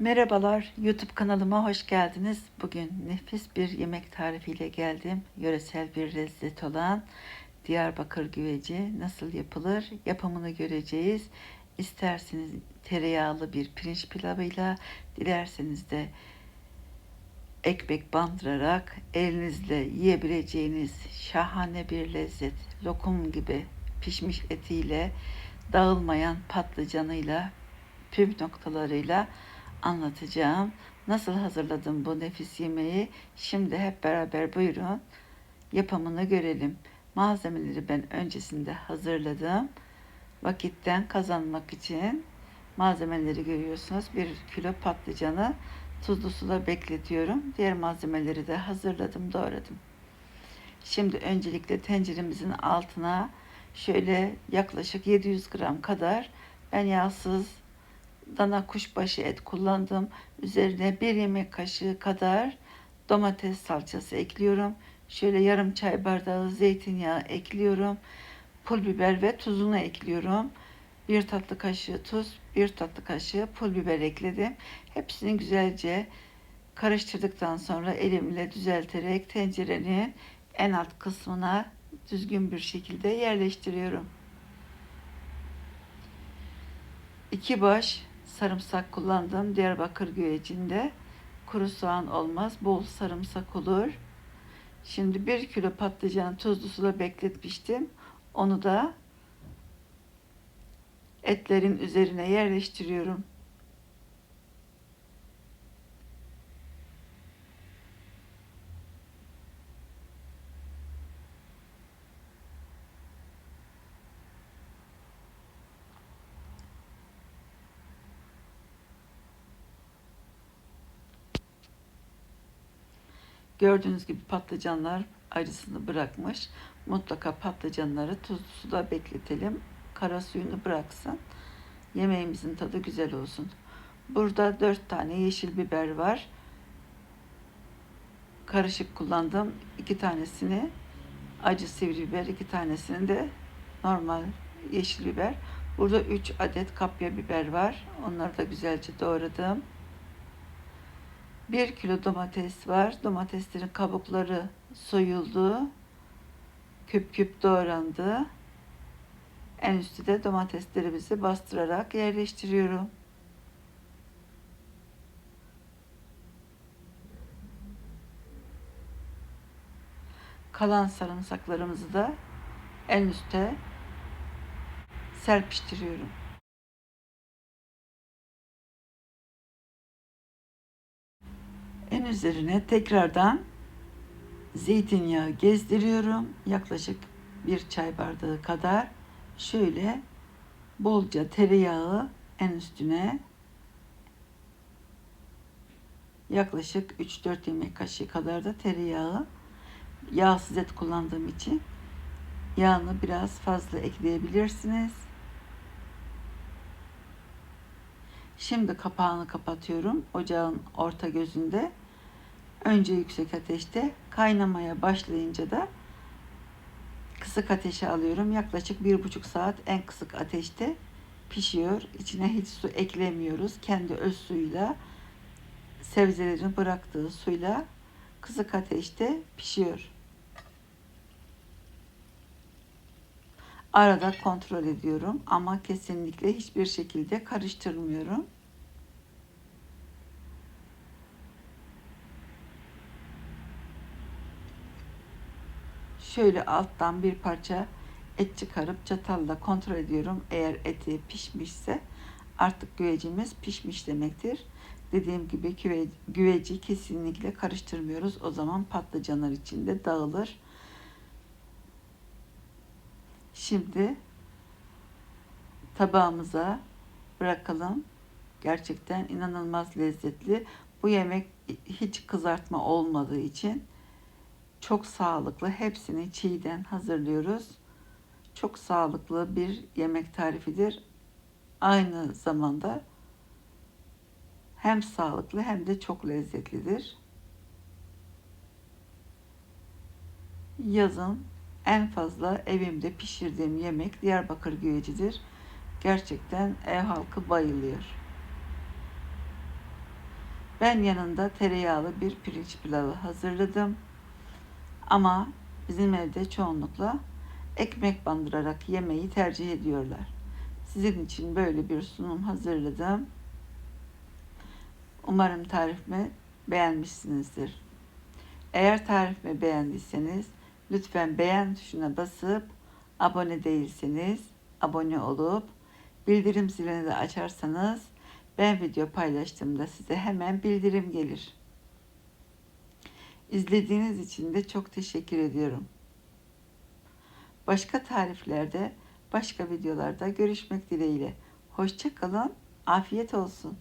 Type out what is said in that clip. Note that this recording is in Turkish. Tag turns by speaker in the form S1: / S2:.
S1: Merhabalar, YouTube kanalıma hoş geldiniz. Bugün nefis bir yemek tarifiyle geldim. Yöresel bir lezzet olan Diyarbakır güveci nasıl yapılır? Yapımını göreceğiz. İsterseniz tereyağlı bir pirinç pilavıyla, dilerseniz de ekmek bandırarak elinizle yiyebileceğiniz şahane bir lezzet. Lokum gibi pişmiş etiyle, dağılmayan patlıcanıyla, püf noktalarıyla anlatacağım. Nasıl hazırladım bu nefis yemeği? Şimdi hep beraber buyurun yapımını görelim. Malzemeleri ben öncesinde hazırladım. Vakitten kazanmak için malzemeleri görüyorsunuz. Bir kilo patlıcanı tuzlu suda bekletiyorum. Diğer malzemeleri de hazırladım, doğradım. Şimdi öncelikle tenceremizin altına şöyle yaklaşık 700 gram kadar ben yağsız dana kuşbaşı et kullandım. Üzerine bir yemek kaşığı kadar domates salçası ekliyorum. Şöyle yarım çay bardağı zeytinyağı ekliyorum. Pul biber ve tuzunu ekliyorum. Bir tatlı kaşığı tuz, bir tatlı kaşığı pul biber ekledim. Hepsini güzelce karıştırdıktan sonra elimle düzelterek tencerenin en alt kısmına düzgün bir şekilde yerleştiriyorum. İki baş sarımsak kullandım. Diyarbakır güvecinde kuru soğan olmaz. Bol sarımsak olur. Şimdi bir kilo patlıcan tuzlu suda bekletmiştim. Onu da etlerin üzerine yerleştiriyorum. Gördüğünüz gibi patlıcanlar acısını bırakmış. Mutlaka patlıcanları tuzlu suda bekletelim. Kara suyunu bıraksın. Yemeğimizin tadı güzel olsun. Burada 4 tane yeşil biber var. Karışık kullandım. 2 tanesini acı sivri biber, 2 tanesini de normal yeşil biber. Burada 3 adet kapya biber var. Onları da güzelce doğradım. 1 kilo domates var. Domateslerin kabukları soyuldu. Küp küp doğrandı. En üstü de domateslerimizi bastırarak yerleştiriyorum. Kalan sarımsaklarımızı da en üste serpiştiriyorum. En üzerine tekrardan zeytinyağı gezdiriyorum. Yaklaşık bir çay bardağı kadar şöyle bolca tereyağı en üstüne yaklaşık 3-4 yemek kaşığı kadar da tereyağı yağsız et kullandığım için yağını biraz fazla ekleyebilirsiniz. Şimdi kapağını kapatıyorum. Ocağın orta gözünde. Önce yüksek ateşte kaynamaya başlayınca da kısık ateşe alıyorum. Yaklaşık bir buçuk saat en kısık ateşte pişiyor. İçine hiç su eklemiyoruz. Kendi öz suyuyla sebzelerin bıraktığı suyla kısık ateşte pişiyor. Arada kontrol ediyorum ama kesinlikle hiçbir şekilde karıştırmıyorum. Şöyle alttan bir parça et çıkarıp çatalla kontrol ediyorum. Eğer eti pişmişse artık güvecimiz pişmiş demektir. Dediğim gibi güveci kesinlikle karıştırmıyoruz. O zaman patlıcanlar içinde dağılır. Şimdi tabağımıza bırakalım. Gerçekten inanılmaz lezzetli. Bu yemek hiç kızartma olmadığı için çok sağlıklı. Hepsini çiğden hazırlıyoruz. Çok sağlıklı bir yemek tarifidir. Aynı zamanda hem sağlıklı hem de çok lezzetlidir. Yazın en fazla evimde pişirdiğim yemek Diyarbakır güvecidir. Gerçekten ev halkı bayılıyor. Ben yanında tereyağlı bir pirinç pilavı hazırladım. Ama bizim evde çoğunlukla ekmek bandırarak yemeği tercih ediyorlar. Sizin için böyle bir sunum hazırladım. Umarım tarifimi beğenmişsinizdir. Eğer tarifimi beğendiyseniz lütfen beğen tuşuna basıp abone değilseniz abone olup bildirim zilini de açarsanız ben video paylaştığımda size hemen bildirim gelir. İzlediğiniz için de çok teşekkür ediyorum. Başka tariflerde, başka videolarda görüşmek dileğiyle. Hoşça kalın, afiyet olsun.